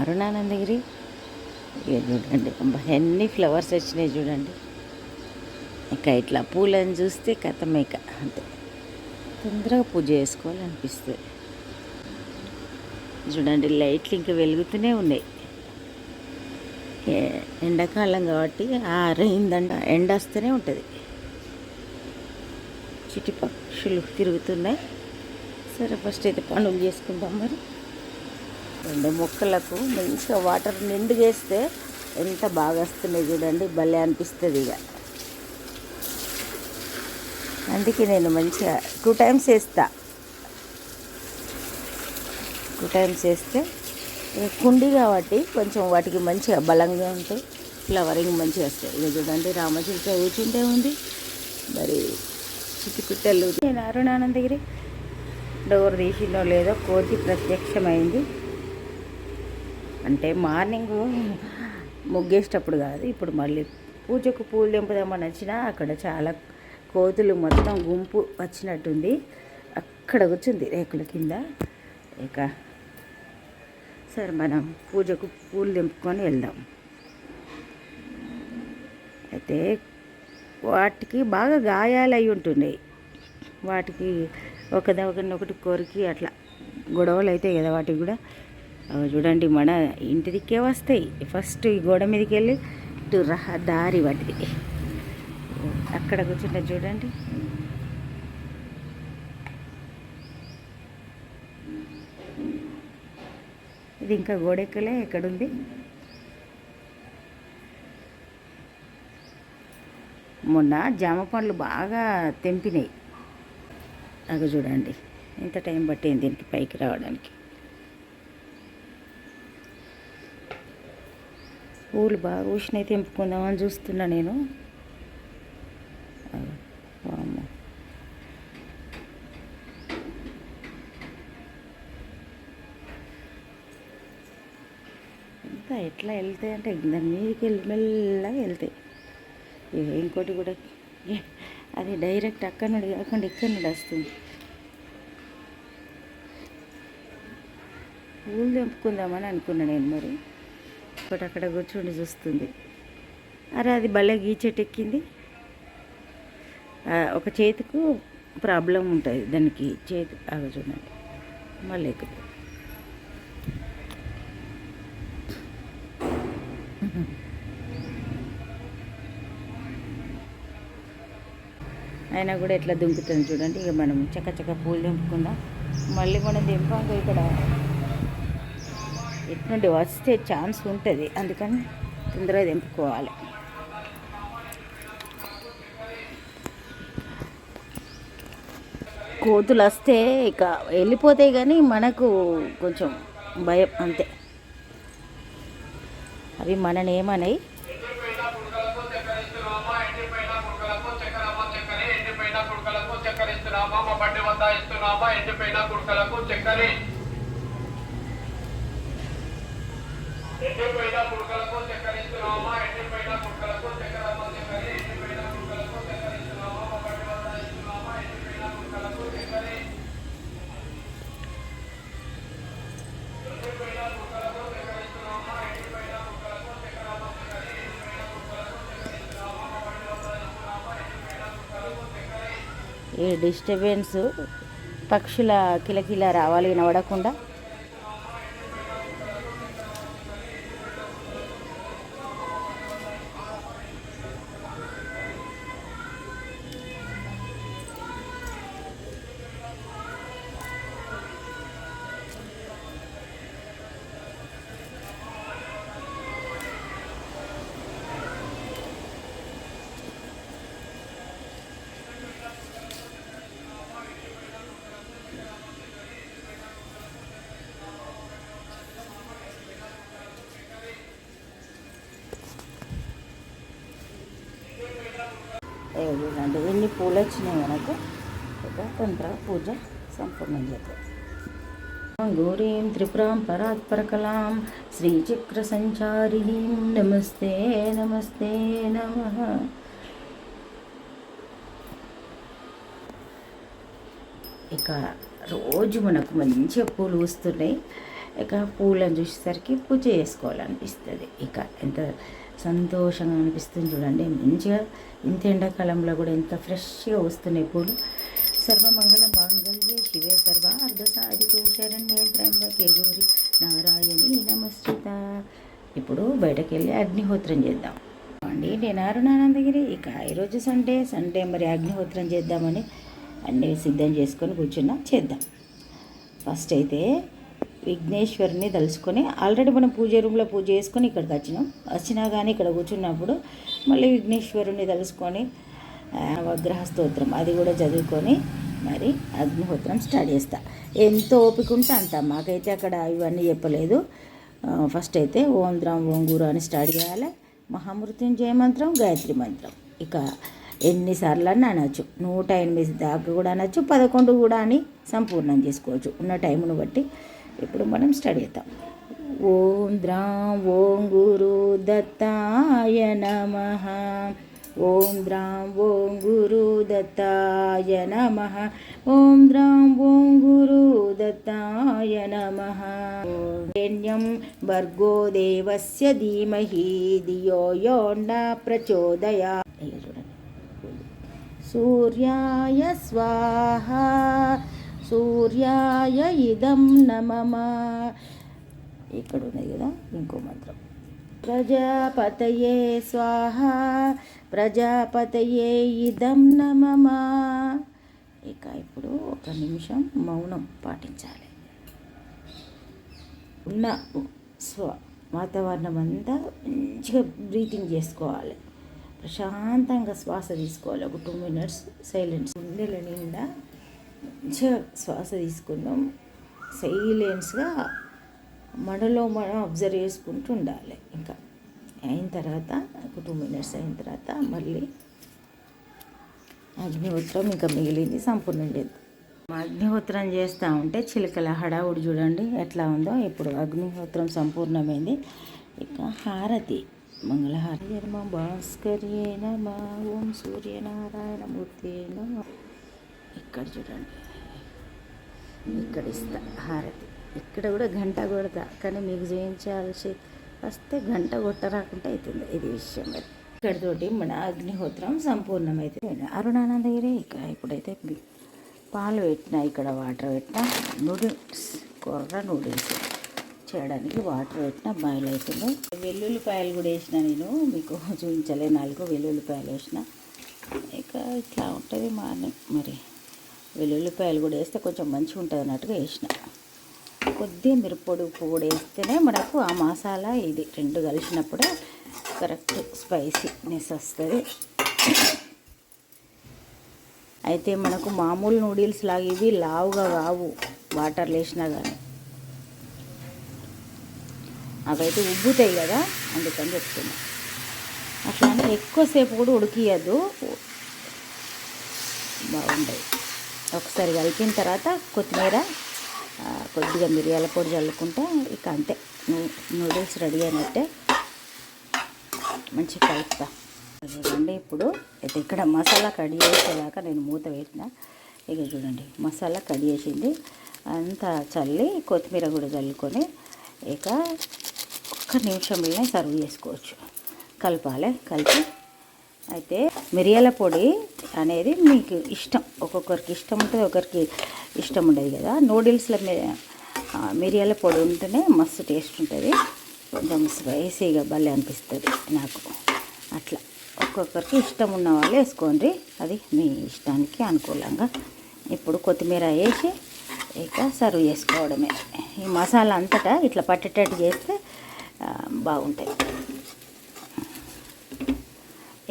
అరుణానందగిరి ఇక చూడండి ఎన్ని ఫ్లవర్స్ వచ్చినాయి చూడండి. ఇక ఇట్లా పూలను చూస్తే కథమేక అంతే. తొందరగా పూజ చేసుకోవాలనిపిస్తుంది. చూడండి లైట్లు ఇంకా వెలుగుతూనే ఉన్నాయి. ఎండాకాలం కాబట్టి ఆరైందంట ఎండ వస్తూనే ఉంటుంది. చిటి పక్షులు తిరుగుతున్నాయి. సరే ఫస్ట్ అయితే పనులు చేసుకుందాం మరి. చూడండి మొక్కలకు మంచిగా వాటర్ నిండుగేస్తే ఎంత బాగా వస్తున్నాయి చూడండి భలే అనిపిస్తుంది ఇక. అందుకే నేను మంచిగా టూ టైమ్స్ వేస్తా. టూ టైమ్స్ వేస్తే కుండి కాబట్టి కొంచెం వాటికి మంచిగా బలంగా ఉంటాయి ఫ్లవరింగ్ మంచిగా వస్తాయి. ఇక చూడండి రామచిలుక కూర్చుంటే ఉంది. మరి చిట్టుపిట్టలు నేను అరుణానందగిరి. డోర్ తీసిందో లేదో కోతి ప్రత్యక్షమైంది. అంటే మార్నింగ్ ముగ్గేసేటప్పుడు కాదు ఇప్పుడు మళ్ళీ పూజకు పూలు తెంపుదామని వచ్చినా అక్కడ చాలా కోతులు మొత్తం గుంపు వచ్చినట్టుంది. అక్కడ కూర్చుంది రేకుల కింద. ఇక సరే మనం పూజకు పూలు తెంపుకొని వెళ్దాం. అయితే వాటికి బాగా గాయాలు అయి ఉంటున్నాయి. వాటికి ఒకదాని ఒకటి కొరికి అట్లా గొడవలు అయితే కదా వాటికి కూడా. చూడండి మన ఇంటి దిక్కే వస్తాయి. ఫస్ట్ ఈ గోడ మీదకి వెళ్ళి ఇటు రహ దారి వాటిది అక్కడ కూర్చుంటే చూడండి. ఇది ఇంకా గోడెక్కలే ఎక్కడుంది? మొన్న జామ పండ్లు బాగా తెంపినాయి. అవి చూడండి ఎంత టైం పట్టింది దీనికి పైకి రావడానికి. పూలు బాగా ఊసినాయి తెంపుకుందామని చూస్తున్నా నేను. ఇంకా ఎట్లా వెళ్తాయి అంటే దాని మీదకి వెళ్ళి మెల్లగా వెళ్తాయి ఇంకోటి కూడా అది డైరెక్ట్ అక్కడ నుండి కాకుండా ఇక్కడ నుండి వస్తుంది. పూలు తెంపుకుందామని అనుకున్నా నేను మరి. ఒకటి అక్కడ కూర్చొని చూస్తుంది. అరే అది భలే గీచెటెక్కింది. ఒక చేతికు ప్రాబ్లం ఉంటుంది దానికి చేతి అవి చూడండి. మళ్ళీ ఎక్కుతుంది అయినా కూడా ఎట్లా దుంకుతుంది చూడండి ఇక మనం చక్క చక్క పూలు దింపుకుందాం మళ్ళీ మనం దింపాక ఇక్కడ. ఎట్నుండి వస్తే ఛాన్స్ ఉంటుంది. అందుకని తొందరగా తెంపుకోవాలి. కోతులు వస్తే ఇక వెళ్ళిపోతాయి కానీ మనకు కొంచెం భయం అంతే. అవి మనని ఏమన్నాయి ఎండిపోయిన ఇస్తున్నామా మా బండి వద్ద ఇస్తున్నామా ఎండిపోయిన కుడుకలకు చక్కెర ఇస్తున్నామా ఎండిపోయిన కుడుకలకు చక్కెర అమ్మ చక్కెర ఎండిపోయిన కుడుకలకు చక్కెర ఇస్తున్నామా మా బండి వద్ద ఇస్తున్నామా ఎండిపోయిన కుడుకలకు చక్కెర ఎండిపోయిన కుడుకలకు చక్కెర ఇస్తున్నామా ఎండిపోయిన కుడుకలకు చక్కెర అమ్మ చక్కెర ఎండిపోయిన కుడుకలకు చక్కెర ఇస్తున్నామా మా బండి వద్ద ఇస్తున్నామా ఎండిపోయిన కుడుకలకు చక్కెర ఈ డిస్టర్బెన్స్ పక్షుల కిలకిల రావాలి వినబడకుండా. చూడండి ఎన్ని పూలు వచ్చినాయి మనకు? ఇక తంత్ర పూజ సంపూర్ణం చేద్దాం. గౌరీం త్రిపురాం పరాత్పరకలాం శ్రీచక్ర సంచారి నమస్తే నమస్తే నమ. ఇక రోజు మనకు మంచిగా పూలు వస్తున్నాయి. ఇక పూలను చూసేసరికి పూజ చేసుకోవాలనిపిస్తుంది. ఇక ఎంత సంతోషంగా అనిపిస్తుంది చూడండి. మంచిగా ఇంత ఎండాకాలంలో కూడా ఎంత ఫ్రెష్గా వస్తున్నాయి పూలు. సర్వమంగళ మాంగళ్యే శివే సర్వ అర్ధ శరణ్యే త్రయంబకే గౌరి నారాయణి నమస్కృత. ఇప్పుడు బయటకు వెళ్ళి అగ్నిహోత్రం చేద్దాం. అండి నేను అరుణానందగిరి. ఇక ఈరోజు సండే. సండే మరి అగ్నిహోత్రం చేద్దామని అన్నీ సిద్ధం చేసుకొని కూర్చున్నా. చేద్దాం. ఫస్ట్ అయితే విఘ్నేశ్వరుని తలుచుకొని ఆల్రెడీ మనం పూజ రూమ్లో పూజ చేసుకొని ఇక్కడికి వచ్చినాం. వచ్చినా కానీ ఇక్కడ కూర్చున్నప్పుడు మళ్ళీ విఘ్నేశ్వరుని తలుసుకొని నవగ్రహ స్తోత్రం అది కూడా చదువుకొని మరి అగ్నిహోత్రం స్టార్ట్ చేస్తా. ఎంత ఓపిక ఉంటే అంత. మాకైతే అక్కడ ఇవన్నీ చెప్పలేదు. ఫస్ట్ అయితే ఓం ద్రాం ఓం గురు అని స్టార్ట్ చేయాలి. మహామృత్యుంజయ మంత్రం గాయత్రి మంత్రం. ఇక ఎన్నిసార్లు అని అనొచ్చు. నూట ఎనిమిది దాకా కూడా అనొచ్చు. పదకొండు కూడా అని సంపూర్ణం చేసుకోవచ్చు. ఉన్న టైంను బట్టి ఇప్పుడు మనం స్టడీ చేద్దాం. ఓం ద్రాం ఓం గురు దత్తాయ నమ. ఓం ద్రాం ఓం గురు దత్తాయ నమ. ఓం ద్రాం ఓం గురు దత్తాయ నమ. ేణ్యం భర్గో దేవస్య ధీమహి ధియో యో ప్రచోదయా. చూడండి. సూర్యాయ స్వాహ. సూర్యాయ ఇదం నమమా ఇక్కడ ఉన్నది కదా ఇంకో మంత్రం. ప్రజాపతయే స్వాహ ప్రజాపతయే ఇదం నమమా ఇక ఇప్పుడు ఒక నిమిషం మౌనం పాటించాలి. ఉన్న స్వ వాతావరణం అంతా మంచిగా బ్రీతింగ్ చేసుకోవాలి. ప్రశాంతంగా శ్వాస తీసుకోవాలి. ఒక టూ మినిట్స్ సైలెన్స్. గుండెల నిండా మంచిగా శ్వాస తీసుకుందాం సైలెన్స్గా మనలో మనం అబ్జర్వ్ చేసుకుంటూ ఉండాలి. ఇంకా అయిన తర్వాత ఒక టూ మినిట్స్ అయిన తర్వాత మళ్ళీ అగ్నిహోత్రం ఇంకా మిగిలింది సంపూర్ణం చేద్దాం. అగ్నిహోత్రం చేస్తూ ఉంటే చిలకల హడావుడి చూడండి ఎట్లా ఉందో. ఇప్పుడు అగ్నిహోత్రం సంపూర్ణమైంది. ఇక హారతి మంగళహారతి. జన్మ భాస్కర్యే నమ ఓం సూర్యనారాయణ మూర్తి నమ. ఇక్కడ చూడండి. ఇక్కడ ఇస్తా హారతి. ఇక్కడ కూడా గంట కొడతా కానీ మీకు చేయించాల్సి వస్తే గంట కొట్టరాకుంటే అవుతుంది ఇది విషయం మరి. ఇక్కడితోటి మన అగ్నిహోత్రం సంపూర్ణమైతే అరుణానందగిరి ఇక్కడ ఇప్పుడైతే పాలు పెట్టిన ఇక్కడ వాటర్ పెట్టిన నూడిల్స్ కూర నూడిల్స్ చేయడానికి వాటర్ పెట్టిన బాయిల్ అవుతుంది వెల్లుల్లిపాయలు కూడా వేసిన నేను మీకు చూపించలే నాలుగు వెల్లుల్లిపాయలు వేసిన. ఇక ఇట్లా ఉంటుంది మార్నింగ్ మరి. వెల్లుల్లిపాయలు కూడా వేస్తే కొంచెం మంచిగా ఉంటుంది అన్నట్టుగా వేసిన. కొద్దిగా మిరప్పొడి కూడా వేస్తేనే మనకు ఆ మసాలా ఇది రెండు కలిసినప్పుడే కరెక్ట్ స్పైసీనెస్ వస్తుంది. అయితే మనకు మామూలు నూడిల్స్ లాగా ఇవి లావుగా కావు వాటర్ వేసినా కానీ అవైతే ఉబ్బుతాయి కదా అందుకని చెప్తున్నా. అట్లానే ఎక్కువసేపు కూడా ఉడికియద్దు. బాగుంటాయి. ఒకసారి కలిపిన తర్వాత కొత్తిమీర కొద్దిగా మిరియాల పొడి చల్లుకుంటే ఇక అంతే. నూడిల్స్ రెడీ అయినట్టే. మంచిగా కలుపుతా. చూడండి ఇప్పుడు అయితే ఇక్కడ మసాలా కడి చేసేదాకా నేను మూత పెట్టిన. ఇక చూడండి మసాలా కడి చేసింది అంతా చల్లి కొత్తిమీర కూడా చల్లుకొని ఇక ఒక్క నిమిషంలోనే సర్వ్ చేసుకోవచ్చు. కలపాలి కలిపి. అయితే మిరియాల పొడి అనేది మీకు ఇష్టం. ఒక్కొక్కరికి ఇష్టం ఉంటుంది ఒకరికి ఇష్టం ఉండదు కదా. నూడిల్స్లో మీ మిరియాల పొడి ఉంటేనే మస్తు టేస్ట్ ఉంటుంది. కొంచెం స్పైసీగా భలే అనిపిస్తుంది నాకు. అట్లా. ఒక్కొక్కరికి ఇష్టం ఉన్న వాళ్ళు వేసుకోండి. అది మీ ఇష్టానికి అనుకూలంగా. ఇప్పుడు కొత్తిమీర వేసి ఇక సర్వ్ చేసుకోవడమే. ఈ మసాలా అంతటా ఇట్లా పట్టేటట్టు చేస్తే బాగుంటుంది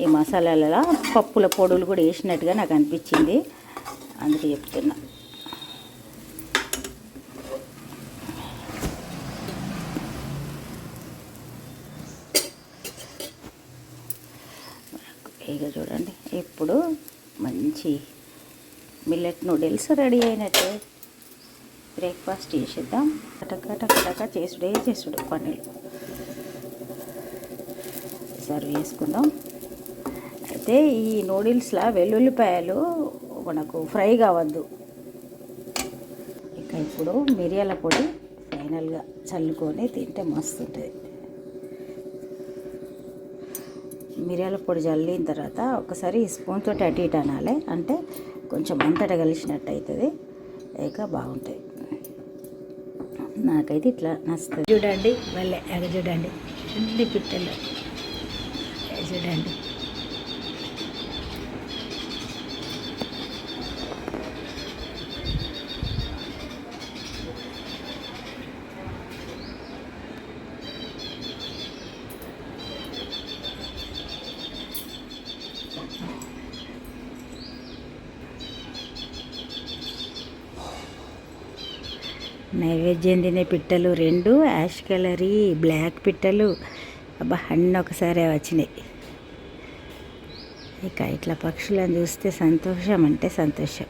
ఈ మసాలాలలో పప్పుల పొడులు కూడా వేసినట్టుగా నాకు అనిపించింది. అందుకే చెప్తున్నా. ఇక చూడండి ఇప్పుడు మంచి మిల్లెట్ నూడిల్స్ రెడీ అయినట్టే. బ్రేక్ఫాస్ట్ చేసేద్దాం. టక చేసుడే చేసుడు పన్నీళ్ళు సర్వ్ చేసుకుందాం. అయితే ఈ నూడిల్స్లో వెల్లుల్లిపాయలు మనకు ఫ్రై కావద్దు. ఇక ఇప్పుడు మిరియాల పొడి ఫైనల్గా చల్లుకొని తింటే మస్తు ఉంటుంది మిరియాల పొడి చల్లిన తర్వాత ఒకసారి ఈ స్పూన్ తోటి అటు ఇటు అనాలి. అంటే కొంచెం అంతట కలిసినట్టు అవుతుంది ఇక బాగుంటుంది. నాకైతే ఇట్లా నచ్చుతుంది. చూడండి మళ్ళీ ఎగ చూడండి. అన్ని పిట్టలు. చూడండి. నైవేద్యం తినే పిట్టలు రెండు యాష్ కలరీ బ్లాక్ పిట్టలు. అబ్బా అన్నీ ఒకసారి వచ్చినాయి. ఇక ఇట్లా పక్షులను చూస్తే సంతోషం అంటే సంతోషం.